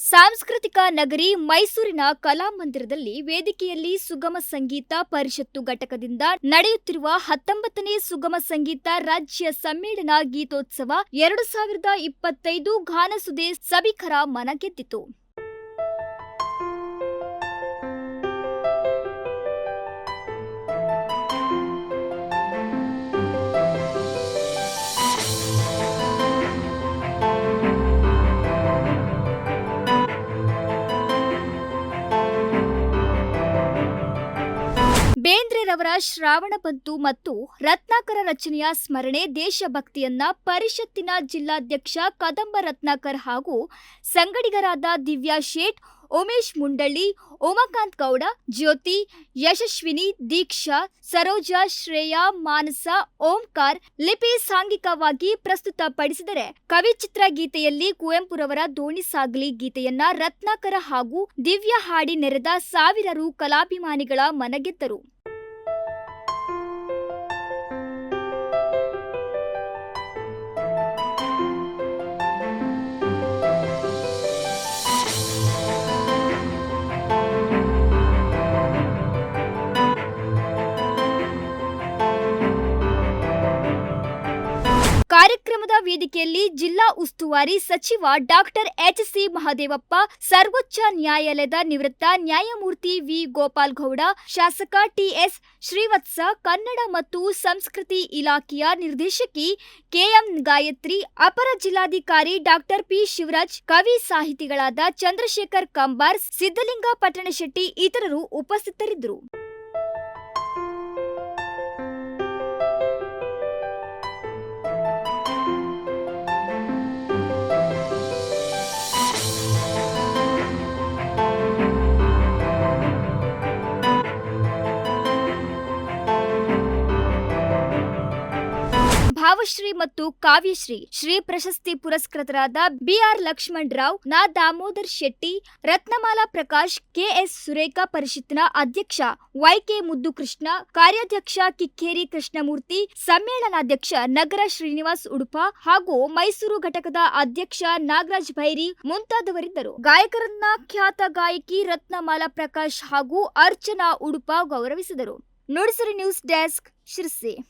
ಸಾಂಸ್ಕೃತಿಕ ನಗರಿ ಮೈಸೂರಿನ ಕಲಾಮಂದಿರದಲ್ಲಿ ವೇದಿಕೆಯಲ್ಲಿ ಸುಗಮ ಸಂಗೀತ ಪರಿಷತ್ತು ಘಟಕದಿಂದ ನಡೆಯುತ್ತಿರುವ ಹತ್ತೊಂಬತ್ತನೇ ಸುಗಮ ಸಂಗೀತ ರಾಜ್ಯ ಸಮ್ಮೇಳನ ಗೀತೋತ್ಸವ ಎರಡು ಸಾವಿರದ ಇಪ್ಪತ್ತೈದು ಘಾನಸುದೆ ಸಭಿಕರ ಮನ ಬೇಂದ್ರೆರವರ ಶ್ರಾವಣ ಬಂತು ಮತ್ತು ರತ್ನಾಕರ ರಚನೆಯ ಸ್ಮರಣೆ ದೇಶಭಕ್ತಿಯನ್ನ ಪರಿಷತ್ತಿನ ಜಿಲ್ಲಾಧ್ಯಕ್ಷ ಕದಂಬ ರತ್ನಾಕರ್ ಹಾಗೂ ಸಂಗಡಿಗರಾದ ದಿವ್ಯಾ ಶೇಟ್, ಉಮೇಶ್ ಮುಂಡಳ್ಳಿ, ಉಮಾಕಾಂತ್ ಗೌಡ, ಜ್ಯೋತಿ, ಯಶಸ್ವಿನಿ, ದೀಕ್ಷಾ, ಸರೋಜಾ, ಶ್ರೇಯಾ, ಮಾನಸ, ಓಂಕಾರ್ ಲಿಪಿ ಸಾಂಘಿಕವಾಗಿ ಪ್ರಸ್ತುತಪಡಿಸಿದರೆ ಕವಿಚಿತ್ರ ಗೀತೆಯಲ್ಲಿ ಕುವೆಂಪುರವರ ದೋಣಿ ಸಾಗಲಿ ಗೀತೆಯನ್ನ ರತ್ನಾಕರ ಹಾಗೂ ದಿವ್ಯ ಹಾಡಿ ನೆರೆದ ಸಾವಿರಾರು ಕಲಾಭಿಮಾನಿಗಳ ಮನಗೆದ್ದರು ಕಾರ್ಯಕ್ರಮದ ವೇದಿಕೆಯಲ್ಲಿ ಜಿಲ್ಲಾ ಉಸ್ತುವಾರಿ ಸಚಿವ ಡಾಕ್ಟರ್ ಎಚ್ ಸಿ ಮಹದೇವಪ್ಪ, ಸರ್ವೋಚ್ಚ ನ್ಯಾಯಾಲಯದ ನಿವೃತ್ತ ನ್ಯಾಯಮೂರ್ತಿ ವಿ ಗೋಪಾಲ್ ಗೌಡ ಶಾಸಕ ಟಿಎಸ್ ಶ್ರೀವತ್ಸ, ಕನ್ನಡ ಮತ್ತು ಸಂಸ್ಕೃತಿ ಇಲಾಖೆಯ ನಿರ್ದೇಶಕಿ ಕೆಎಂ ಗಾಯತ್ರಿ, ಅಪರ ಜಿಲ್ಲಾಧಿಕಾರಿ ಡಾಕ್ಟರ್ ಪಿ ಶಿವರಾಜ್, ಕವಿ ಸಾಹಿತಿಗಳಾದ ಚಂದ್ರಶೇಖರ್ ಕಂಬಾರ್ ಸಿದ್ದಲಿಂಗ ಪಟ್ಟಣಶೆಟ್ಟಿ ಇತರರು ಉಪಸ್ಥಿತರಿದ್ದರು. ಭಾವಶ್ರೀ ಮತ್ತು ಕಾವ್ಯಶ್ರೀ ಶ್ರೀ ಪ್ರಶಸ್ತಿ ಪುರಸ್ಕೃತರಾದ ಬಿಆರ್ ಲಕ್ಷ್ಮಣ್ ರಾವ್, ನಾ ದಾಮೋದರ್ ಶೆಟ್ಟಿ, ರತ್ನಮಾಲಾ ಪ್ರಕಾಶ್, ಕೆಎಸ್ ಸುರೇಖಾ ಪರಿಷತ್ನ ಅಧ್ಯಕ್ಷ ವೈಕೆ ಮುದ್ದುಕೃಷ್ಣ, ಕಾರ್ಯಾಧ್ಯಕ್ಷ ಕಿಕ್ಕೇರಿ ಕೃಷ್ಣಮೂರ್ತಿ, ಸಮ್ಮೇಳನಾಧ್ಯಕ್ಷ ನಗರ ಶ್ರೀನಿವಾಸ್ ಉಡುಪ ಹಾಗೂ ಮೈಸೂರು ಘಟಕದ ಅಧ್ಯಕ್ಷ ನಾಗರಾಜ್ ಭೈರಿ ಮುಂತಾದವರಿದ್ದರು. ಗಾಯಕರನ್ನ ಖ್ಯಾತ ಗಾಯಕಿ ರತ್ನಮಾಲಾ ಪ್ರಕಾಶ್ ಹಾಗೂ ಅರ್ಚನಾ ಉಡುಪ ಗೌರವಿಸಿದರು. Nudisiri news desk Sirsi.